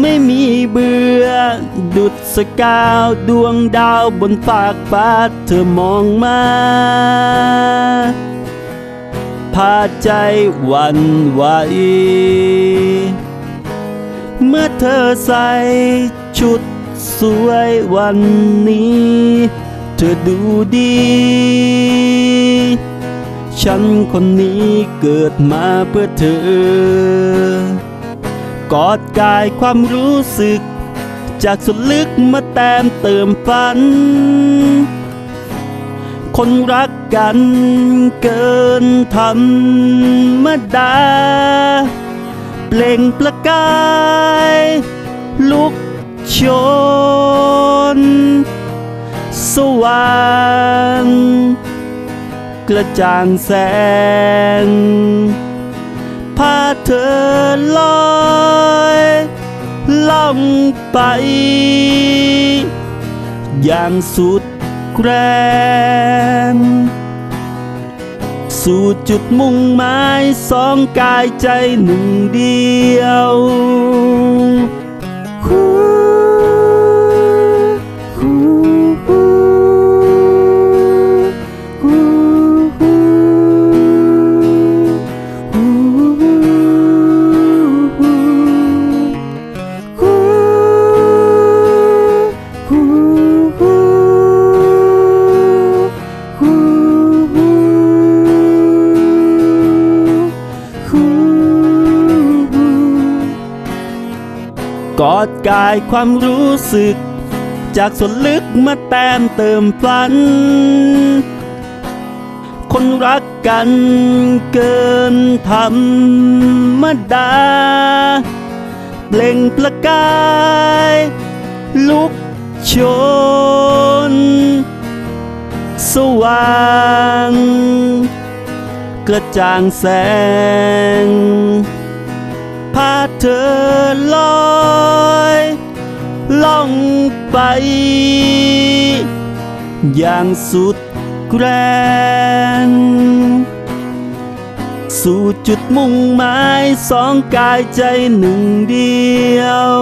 ไม่มีเบื่อ ดุดสกาวดวงดาวบนฟากฟ้าเธอมองมาพาใจวันไหว เมื่อเธอใส่ชุดสวยวันนี้ เธอดูดี ฉันคนนี้เกิดมาเพื่อเธอ กอดกายความรู้สึก จากสุดลึกมาแต้มเติมฝัน คนรักกันเกินธรรมดา เปล่งประกาย ลุกโชน สว่างกระจ่างแสง พาเธอลอยล่องไป อย่างสุดแรงสู่จุดมุ่งหมายสองกายใจหนึ่งเดียว กอดกายความรู้สึก จากส่วนลึกมาแต้มเติมฝัน คนรักกันเกินธรรมดา เปล่งประกาย ลุกชน สว่าง กระจ่างแสง เธอลอยล่องไป อย่างสุดแรงสู่จุดมุ่งหมายสองกายใจหนึ่งเดียว